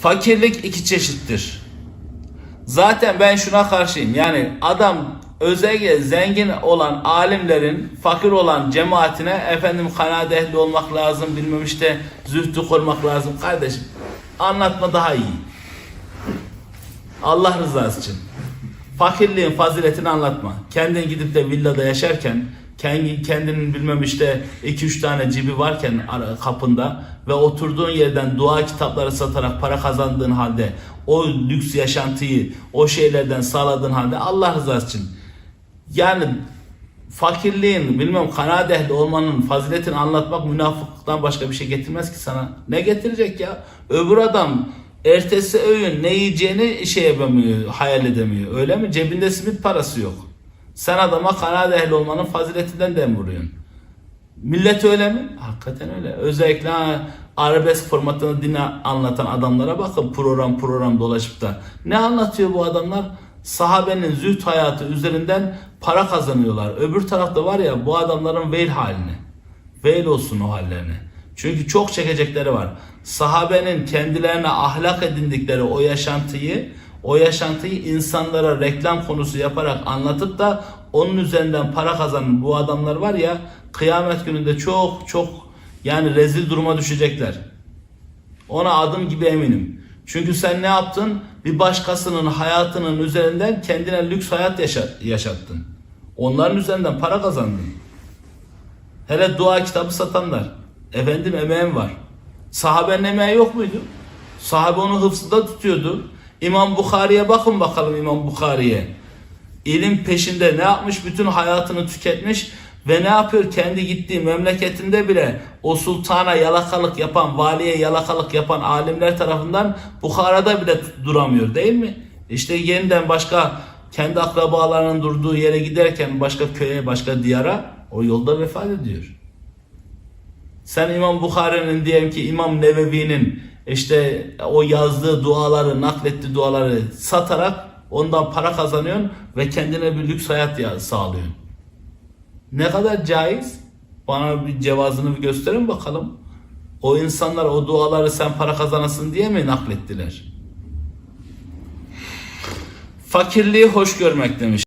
Fakirlik iki çeşittir. Zaten ben şuna karşıyım. Yani adam özellikle zengin olan alimlerin fakir olan cemaatine efendim kanaat ehli olmak lazım bilmem işte zühdü korumak lazım. Kardeşim anlatma daha iyi. Allah rızası için. Fakirliğin faziletini anlatma. Kendin gidip de villada yaşarken kendi kendinin bilmem işte 2-3 tane cibi varken kapında ve oturduğun yerden dua kitapları satarak para kazandığın halde o lüks yaşantıyı o şeylerden sağladığın halde Allah rızası için yani fakirliğin bilmem kanaat ehli olmanın faziletini anlatmak münafıklıktan başka bir şey getirmez ki sana. Ne getirecek ya? Öbür adam ertesi öğün ne yiyeceğini şey yapamıyor, hayal edemiyor. Öyle mi? Cebinde simit parası yok. Sen adama kanaat ehli olmanın faziletinden dem vuruyorsun. Millet öyle mi? Hakikaten öyle. Özellikle ha, arabesk formatını dine anlatan adamlara bakın program program dolaşıp da. Ne anlatıyor bu adamlar? Sahabenin züht hayatı üzerinden para kazanıyorlar. Öbür tarafta var ya bu adamların veil halini. Veil olsun o hallerine. Çünkü çok çekecekleri var. Sahabenin kendilerine ahlak edindikleri o yaşantıyı, o yaşantıyı insanlara reklam konusu yaparak anlatıp da onun üzerinden para kazanan bu adamlar var ya kıyamet gününde çok çok yani rezil duruma düşecekler. Ona adım gibi eminim. Çünkü sen ne yaptın? Bir başkasının hayatının üzerinden kendine lüks hayat yaşa- yaşattın. Onların üzerinden para kazandın. Hele dua kitabı satanlar. Efendim emeğim var. Sahabenin emeği yok muydu? Sahabe onu hıfzında tutuyordu. İmam Bukhari'ye bakın bakalım İmam Bukhari'ye. İlim peşinde ne yapmış? Bütün hayatını tüketmiş ve ne yapıyor? Kendi gittiği memleketinde bile o sultana yalakalık yapan, valiye yalakalık yapan alimler tarafından Bukhara'da bile duramıyor değil mi? İşte yeniden başka kendi akrabalarının durduğu yere giderken başka köye, başka diyara o yolda vefat ediyor. Sen İmam Bukhari'nin diyelim ki İmam Nevevi'nin işte o yazdığı duaları, naklettiği duaları satarak ondan para kazanıyorsun ve kendine bir lüks hayat ya- sağlıyorsun. Ne kadar caiz? Bana bir cevazını bir gösterin bakalım. O insanlar o duaları sen para kazanasın diye mi naklettiler? Fakirliği hoş görmek demiş.